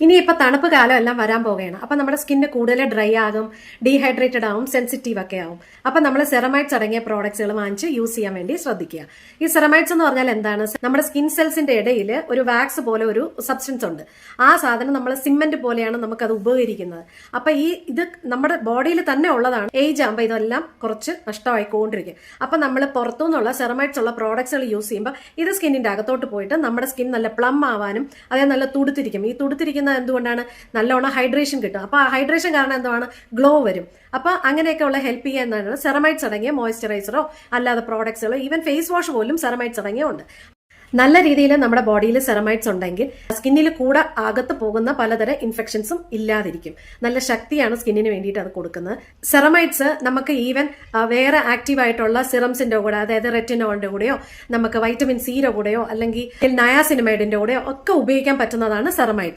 ഇനിയിപ്പോൾ തണുപ്പ് കാലം എല്ലാം വരാൻ പോവുകയാണ്. അപ്പം നമ്മുടെ സ്കിന്ന് കൂടുതൽ ഡ്രൈ ആകും ഡീഹൈഡ്രേറ്റഡ് ആവും സെൻസിറ്റീവ് ഒക്കെ ആവും. അപ്പം നമ്മൾ സെറമൈറ്റ്സ് അടങ്ങിയ പ്രോഡക്ട്സുകൾ വാങ്ങിച്ച് യൂസ് ചെയ്യാൻ വേണ്ടി ശ്രദ്ധിക്കുക. ഈ സെറമൈറ്റ്സ് എന്ന് പറഞ്ഞാൽ എന്താണ്? നമ്മുടെ സ്കിൻ സെൽസിന്റെ ഇടയിൽ ഒരു വാക്സ് പോലെ ഒരു സബ്സ്റ്റൻസ് ഉണ്ട്. ആ സാധനം നമ്മൾ സിമെന്റ് പോലെയാണ് നമുക്കത് ഉപകരിക്കുന്നത്. അപ്പം ഈ ഇത് നമ്മുടെ ബോഡിയിൽ തന്നെ ഉള്ളതാണ്. ഏജ് ആകുമ്പോൾ ഇതെല്ലാം കുറച്ച് നഷ്ടമായിക്കൊണ്ടിരിക്കും. അപ്പം നമ്മൾ പുറത്തുനിന്നുള്ള സെറമൈറ്റ്സ് ഉള്ള പ്രോഡക്ട്സുകൾ യൂസ് ചെയ്യുമ്പോൾ ഇത് സ്കിന്നിന്റെ അകത്തോട്ട് പോയിട്ട് നമ്മുടെ സ്കിൻ നല്ല പ്ലം ആവാനും അതായത് നല്ല തുടുത്തിരിക്കും. ഈ തുടുത്തിരിക്കുന്നത് എന്തുകൊണ്ടാണ്? നല്ലോണം ഹൈഡ്രേഷൻ കിട്ടും. അപ്പോൾ ആ ഹൈഡ്രേഷൻ കാരണം എന്താണ് ഗ്ലോ വരും. അപ്പോൾ അങ്ങനെയൊക്കെ ഉള്ള ഹെൽപ്പ് ചെയ്യുക എന്നാണ്. സെറമൈറ്റ്സ് അടങ്ങിയ മോയ്സ്ചറൈസറോ അല്ലാതെ പ്രോഡക്ട്സുകളോ ഈവൻ ഫേസ് വാഷ് പോലും സെറമൈറ്റ്സ് അടങ്ങിയ ഉണ്ട് നല്ല രീതിയിൽ നമ്മുടെ ബോഡിയിൽ സെറമൈറ്റ്സ് ഉണ്ടെങ്കിൽ സ്കിന്നിൽ കൂടെ അകത്ത് പോകുന്ന പലതരം ഇൻഫെക്ഷൻസും ഇല്ലാതിരിക്കും. നല്ല ശക്തിയാണ് സ്കിന്നിന് വേണ്ടിയിട്ട് അത് കൊടുക്കുന്നത്. സെറമൈറ്റ്സ് നമുക്ക് ഈവൻ വേറെ ആക്റ്റീവ് ആയിട്ടുള്ള സിറംസിന്റെ കൂടെ അതായത് റെറ്റിനോളിന്റെ കൂടെയോ നമുക്ക് വൈറ്റമിൻ സിയുടെ കൂടെയോ അല്ലെങ്കിൽ നയാസിനിമൈഡിന്റെ കൂടെയോ ഒക്കെ ഉപയോഗിക്കാൻ പറ്റുന്നതാണ് സെറമൈറ്റ്സ്